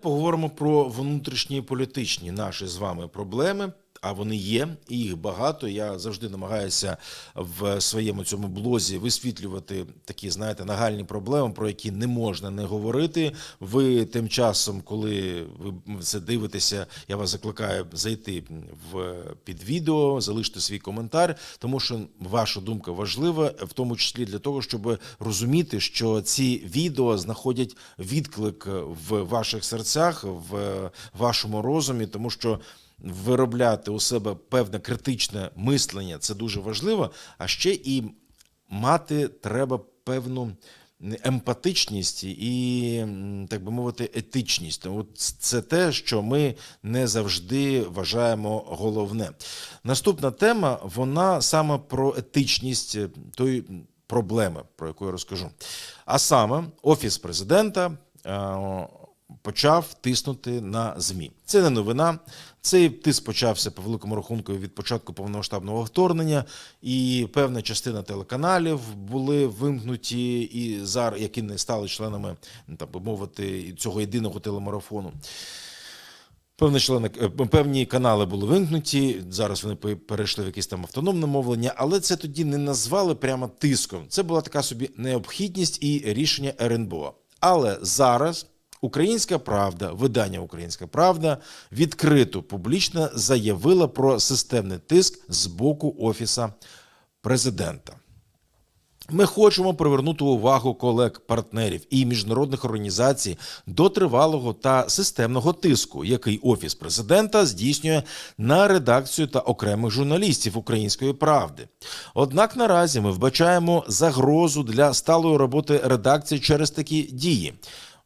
Поговоримо про внутрішні політичні наші з вами проблеми. А вони є, і їх багато. Я завжди намагаюся в своєму цьому блозі висвітлювати такі, знаєте, нагальні проблеми, про які не можна не говорити. Ви тим часом, коли ви це дивитеся, я вас закликаю зайти в під відео, залишити свій коментар, тому що ваша думка важлива, в тому числі для того, щоб розуміти, що ці відео знаходять відклик в ваших серцях, в вашому розумі, тому що виробляти у себе певне критичне мислення це дуже важливо. А ще і мати треба певну емпатичність і, так би мовити, етичність. Тому це те, що ми не завжди вважаємо головне. Наступна тема вона саме про етичність е, тої проблеми, про яку я розкажу. А саме офіс президента. Почав тиснути на ЗМІ. Це не новина. Цей тиск почався по великому рахунку від початку повномасштабного вторгнення, і певна частина телеканалів були вимкнуті і зараз, які не стали членами, ну, так би мовити, цього єдиного телемарафону. Певні члени е, певні канали були вимкнуті. Зараз вони пе- перейшли в якесь там автономне мовлення, але це тоді не назвали прямо тиском. Це була така собі необхідність і рішення РНБО. Але зараз Українська Правда, видання Українська Правда відкрито публічно заявила про системний тиск з боку офіса президента. Ми хочемо привернути увагу колег, партнерів і міжнародних організацій до тривалого та системного тиску, який офіс президента здійснює на редакцію та окремих журналістів української правди. Однак наразі ми вбачаємо загрозу для сталої роботи редакції через такі дії.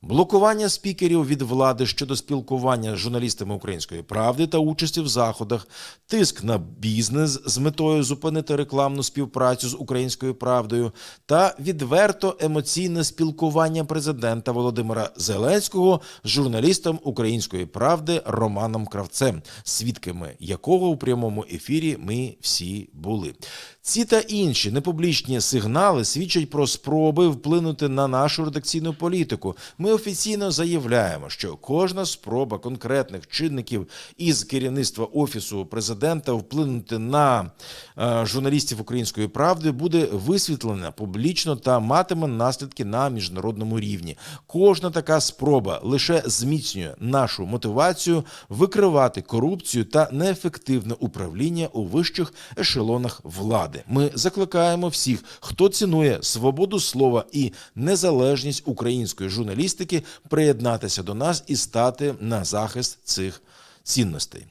Блокування спікерів від влади щодо спілкування з журналістами української правди та участі в заходах, тиск на бізнес з метою зупинити рекламну співпрацю з українською правдою та відверто емоційне спілкування президента Володимира Зеленського з журналістом української правди Романом Кравцем, свідками якого у прямому ефірі ми всі були. Ці та інші непублічні сигнали свідчать про спроби вплинути на нашу редакційну політику. Ми офіційно заявляємо, що кожна спроба конкретних чинників із керівництва офісу президента вплинути на е, журналістів української правди буде висвітлена публічно та матиме наслідки на міжнародному рівні. Кожна така спроба лише зміцнює нашу мотивацію викривати корупцію та неефективне управління у вищих ешелонах влади. Ми закликаємо всіх, хто цінує свободу слова і незалежність української журналістики, приєднатися до нас і стати на захист цих цінностей.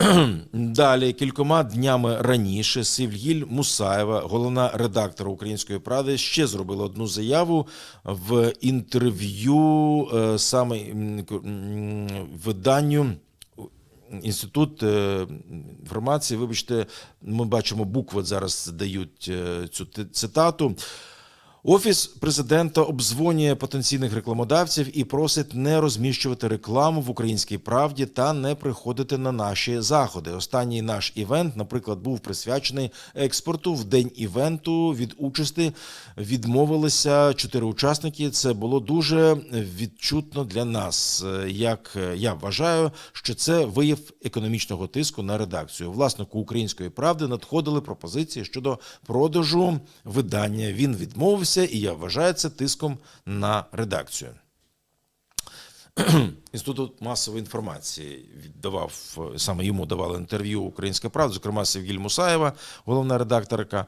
Далі кількома днями раніше Севгіль Мусаєва, головна редактора Української правди, ще зробила одну заяву в інтерв'ю е, саме виданню. Інститут е, інформації, вибачте, ми бачимо букви зараз дають е, цю цитату. Офіс президента обдзвонює потенційних рекламодавців і просить не розміщувати рекламу в українській правді та не приходити на наші заходи. Останній наш івент, наприклад, був присвячений експорту. В день івенту від участі відмовилися чотири учасники. Це було дуже відчутно для нас. Як я вважаю, що це вияв економічного тиску на редакцію. Власнику української правди надходили пропозиції щодо продажу видання. Він відмовився, і я вважаю це тиском на редакцію. Інститут масової інформації віддавав саме йому давали інтерв'ю Українська Правда, зокрема Севгіль Мусаєва, головна редакторка.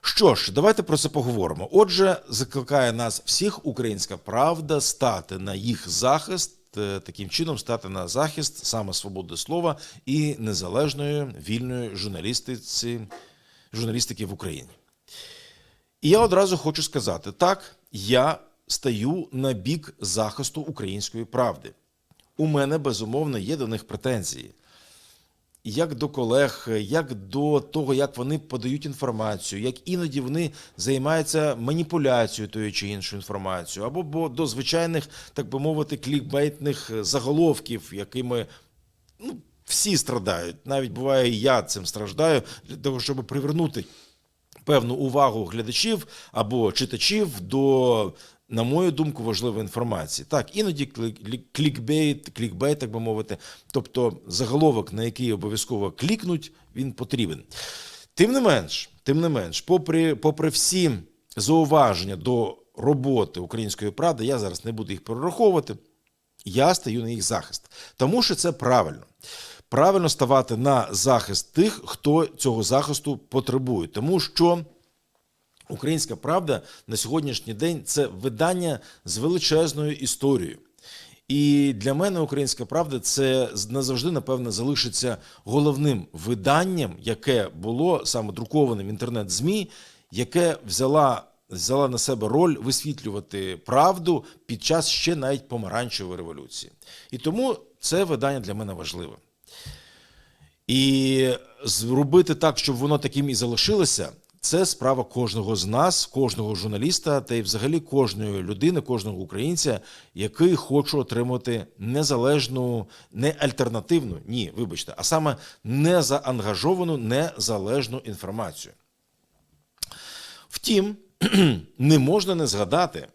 Що ж, давайте про це поговоримо. Отже, закликає нас всіх Українська Правда стати на їх захист. е, Таким чином стати на захист саме свободи слова і незалежної вільної журналістиці, журналістики в Україні. І я одразу хочу сказати: так, я стаю на бік захисту української правди. У мене безумовно є до них претензії. Як до колег, як до того, як вони подають інформацію, як іноді вони займаються маніпуляцією тої чи іншою інформацією, або до звичайних, так би мовити, клікбейтних заголовків, якими ну, всі страдають. Навіть буває, і я цим страждаю для того, щоб привернути певну увагу глядачів або читачів до на мою думку, важливої інформації. Так, іноді клік- клікбейт, клікбейт, так би мовити, тобто заголовок, на який обов'язково клікнуть, він потрібен. Тим не менш, тим не менш, попри, попри всі зауваження до роботи української правди, я зараз не буду їх перераховувати. Я стаю на їх захист, тому що це правильно. Правильно ставати на захист тих, хто цього захисту потребує, тому що Українська правда на сьогоднішній день це видання з величезною історією. І для мене Українська правда це назавжди, напевно, залишиться головним виданням, яке було саме друкованим інтернет-ЗМІ, яке взяла, взяла на себе роль висвітлювати правду під час ще навіть помаранчевої революції. І тому це видання для мене важливе. І зробити так, щоб воно таким і залишилося, це справа кожного з нас, кожного журналіста та й взагалі кожної людини, кожного українця, який хоче отримати незалежну, не альтернативну, ні, вибачте, а саме незаангажовану, незалежну інформацію. Втім, не можна не згадати,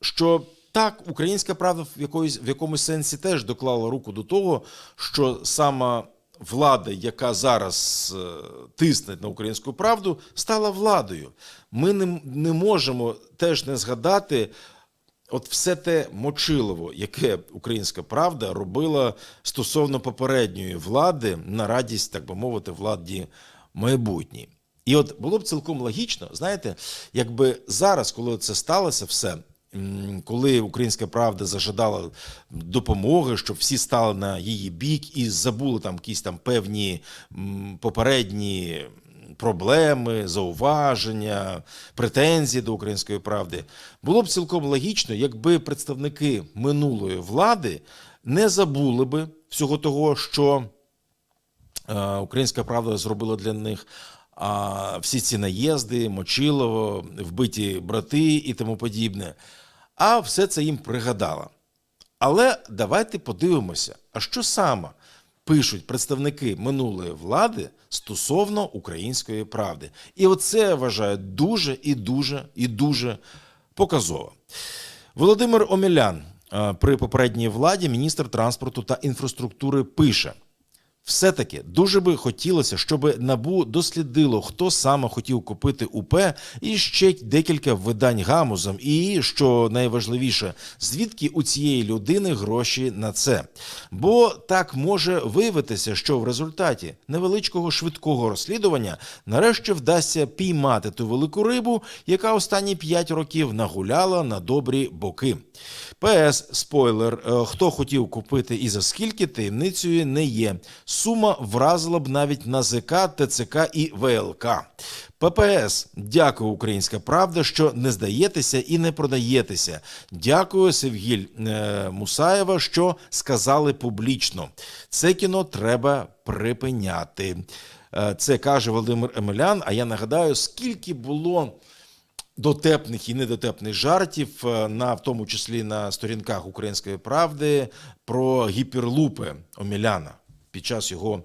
що так, українська правда в якоїсь в якомусь сенсі теж доклала руку до того, що сама влада, яка зараз е, тисне на українську правду, стала владою. Ми не, не можемо теж не згадати. От все те мочилово, яке українська правда робила стосовно попередньої влади на радість, так би мовити, владі майбутній. І от було б цілком логічно, знаєте, якби зараз, коли це сталося, все. Коли українська правда зажадала допомоги, щоб всі стали на її бік і забули там якісь там певні попередні проблеми, зауваження, претензії до української правди, було б цілком логічно, якби представники минулої влади не забули би всього того, що е, українська правда зробила для них. А всі ці наїзди, Мочилово, вбиті брати і тому подібне. А все це їм пригадала. Але давайте подивимося, а що саме пишуть представники минулої влади стосовно української правди. І оце я вважаю дуже і дуже і дуже показово. Володимир Омелян е, при попередній владі, міністр транспорту та інфраструктури, пише. Все-таки дуже би хотілося, щоб набу дослідило, хто саме хотів купити УП, і ще декілька видань гамузом. І що найважливіше, звідки у цієї людини гроші на це. Бо так може виявитися, що в результаті невеличкого швидкого розслідування нарешті вдасться піймати ту велику рибу, яка останні 5 років нагуляла на добрі боки. ПС спойлер: е, хто хотів купити і за скільки таємницею не є. Сума вразила б навіть НАЗК, ТЦК і ВЛК. ППС, дякую, Українська Правда, що не здаєтеся і не продаєтеся. Дякую, Севгіль е, Мусаєва, що сказали публічно. Це кіно треба припиняти. Е, Це каже Володимир Емелян. А я нагадаю, скільки було дотепних і недотепних жартів, е, на в тому числі на сторінках Української правди, про гіперлупи Омеляна під час його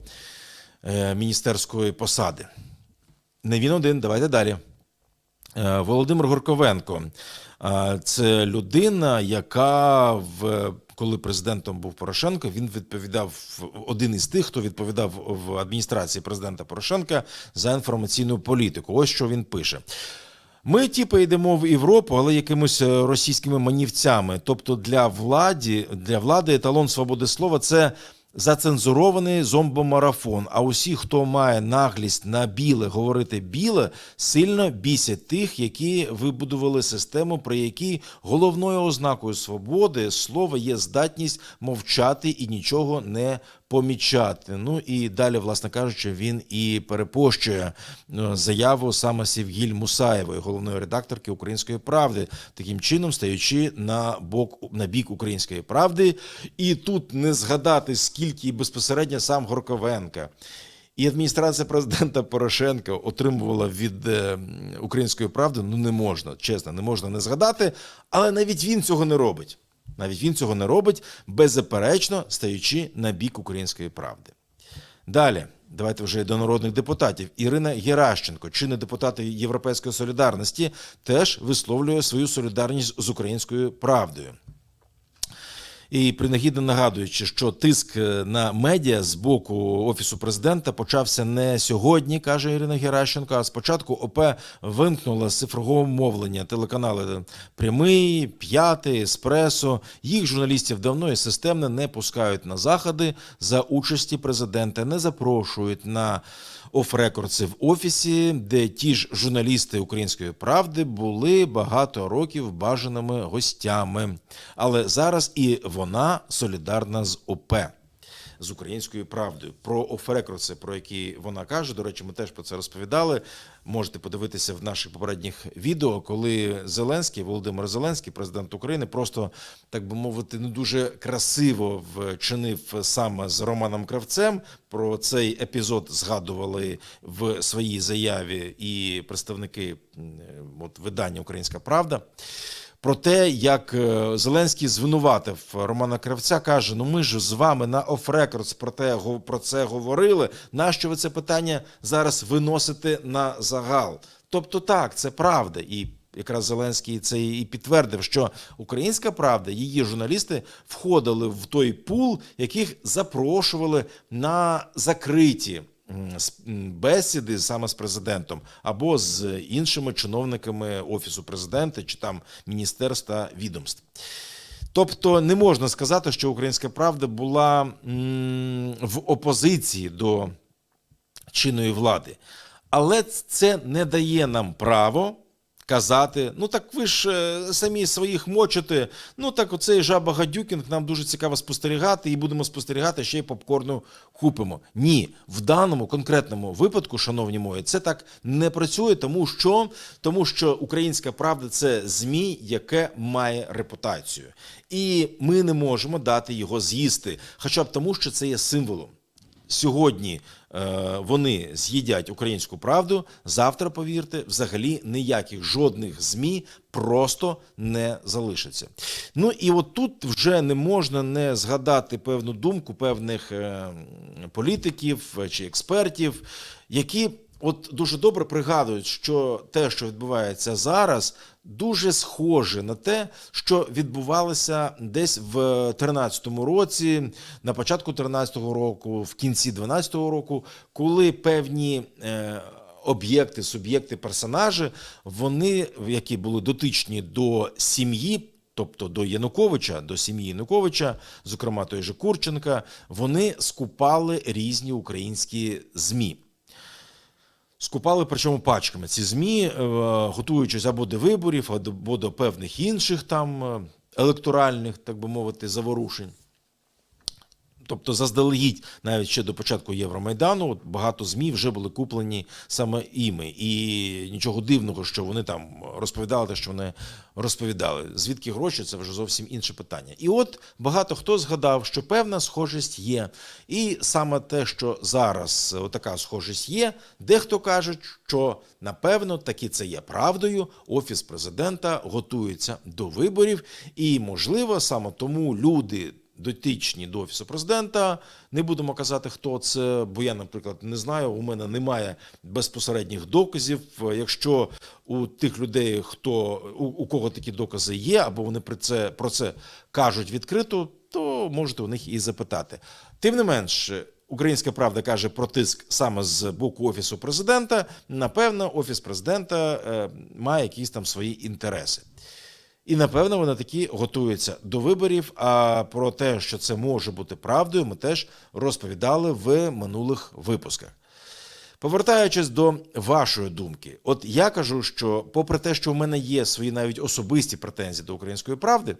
е, міністерської посади. Не він один, давайте далі. Е, Володимир Горковенко. Е, Це людина, яка в коли президентом був Порошенко, він відповідав один із тих, хто відповідав в адміністрації президента Порошенка за інформаційну політику. Ось що він пише. Ми, типу, йдемо в Європу, але якимось російськими манівцями. Тобто для владі, для влади еталон свободи слова це зацензурований зомбомарафон. А усі, хто має наглість на біле говорити біле, сильно бісять тих, які вибудували систему, при якій головною ознакою свободи слова є здатність мовчати і нічого не помічати. Ну і далі, власне кажучи, він і перепощує е, заяву саме Сівгіль Мусаєвої, головної редакторки Української правди, таким чином стаючи на бок на бік української правди. І тут не згадати скільки безпосередньо сам Горковенка. І адміністрація президента Порошенка отримувала від е, української правди. Ну не можна, чесно, не можна не згадати, але навіть він цього не робить. Навіть він цього не робить, беззаперечно стаючи на бік української правди. Далі, Давайте вже до народних депутатів. Ірина Геращенко, чинний депутат Європейської солідарності, теж висловлює свою солідарність з українською правдою. І принагідно нагадуючи, що тиск е, на медіа з боку офісу президента почався не сьогодні, каже Ірина Геращенко. А спочатку ОП вимкнула цифрового мовлення телеканали Прямий, П'ятий, Еспресо. Їх журналістів давно і системно не пускають на заходи за участі президента, не запрошують на оф-рекордси в офісі, де ті ж журналісти української правди були багато років бажаними гостями. Але зараз і вона солідарна з ОП. З українською правдою про оф-рекордси, про які вона каже. До речі, ми теж про це розповідали. Можете подивитися в наших попередніх відео, коли Зеленський, Володимир Зеленський, президент України, просто так би мовити, не дуже красиво вчинив саме з Романом Кравцем. Про цей епізод згадували в своїй заяві і представники от, видання Українська Правда. Про те, як е, Зеленський звинуватив Романа Кравця, каже: Ну ми ж з вами на оф-рекордс про те про це говорили. Нащо ви це питання зараз виносите на загал? Тобто, так, це правда, і якраз Зеленський це і підтвердив, що українська правда, її журналісти входили в той пул, яких запрошували на закриті бесіди саме з президентом або з іншими чиновниками офісу президента чи там міністерства відомств. Тобто не можна сказати, що українська правда була в опозиції до чинної влади. Але це не дає нам право казати: ну так ви ж е, самі своїх мочите. Ну так оцей жаба гадюкінг нам дуже цікаво спостерігати, і будемо спостерігати, ще й попкорну купимо. Ні, в даному конкретному випадку, шановні мої, це так не працює, тому що, тому що українська правда це ЗМІ, яке має репутацію. І ми не можемо дати його з'їсти, хоча б тому, що це є символом. Сьогодні е, вони з'їдять українську правду. Завтра, повірте, взагалі ніяких жодних змі просто не залишиться. Ну і от тут вже не можна не згадати певну думку певних е, політиків чи експертів, які от дуже добре пригадують, що те, що відбувається зараз, дуже схоже на те, що відбувалося десь в 2013 році, на початку 2013 року, в кінці 2012 року, коли певні. Е, Об'єкти, суб'єкти, персонажі, вони, які були дотичні до сім'ї, тобто до Януковича, до сім'ї Януковича, зокрема той же Курченка, вони скупали різні українські ЗМІ. Скупали причому пачками ці змі, е, готуючись або до виборів, або до певних інших там е, електоральних, так би мовити, заворушень. Тобто, заздалегідь, навіть ще до початку Євромайдану, багато змі вже були куплені саме іми, і нічого дивного, що вони там розповідали те, що вони розповідали. Звідки гроші, це вже зовсім інше питання. І от багато хто згадав, що певна схожість є, і саме те, що зараз така схожість є, дехто каже, що напевно таки це є правдою. Офіс президента готується до виборів, і можливо саме тому люди дотичні до офісу президента. Не будемо казати, хто це, бо я, наприклад, не знаю. У мене немає безпосередніх доказів. Якщо у тих людей, хто у, у кого такі докази є, або вони про це про це кажуть відкрито, то можете у них і запитати. Тим не менш. Українська правда каже про тиск саме з боку офісу президента. Напевно, офіс президента е, має якісь там свої інтереси. І напевно вони такі готуються до виборів. А про те, що це може бути правдою, ми теж розповідали в минулих випусках. Повертаючись до вашої думки, от я кажу, що, попри те, що в мене є свої навіть особисті претензії до української правди,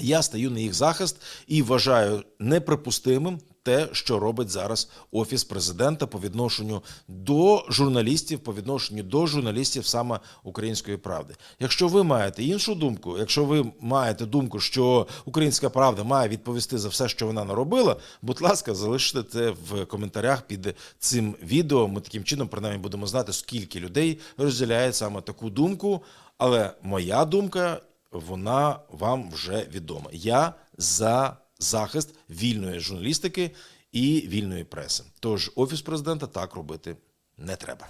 я стаю на їх захист і вважаю неприпустимим те, що робить зараз офіс президента по відношенню до журналістів, по відношенню до журналістів саме української правди. Якщо ви маєте іншу думку, якщо ви маєте думку, що українська правда має відповісти за все, що вона наробила, будь ласка, залиште це в коментарях під цим відео. Ми таким чином принаймні будемо знати, скільки людей розділяє саме таку думку. Але моя думка вона вам вже відома. Я за захист вільної журналістики і вільної преси. Тож офіс президента так робити не треба.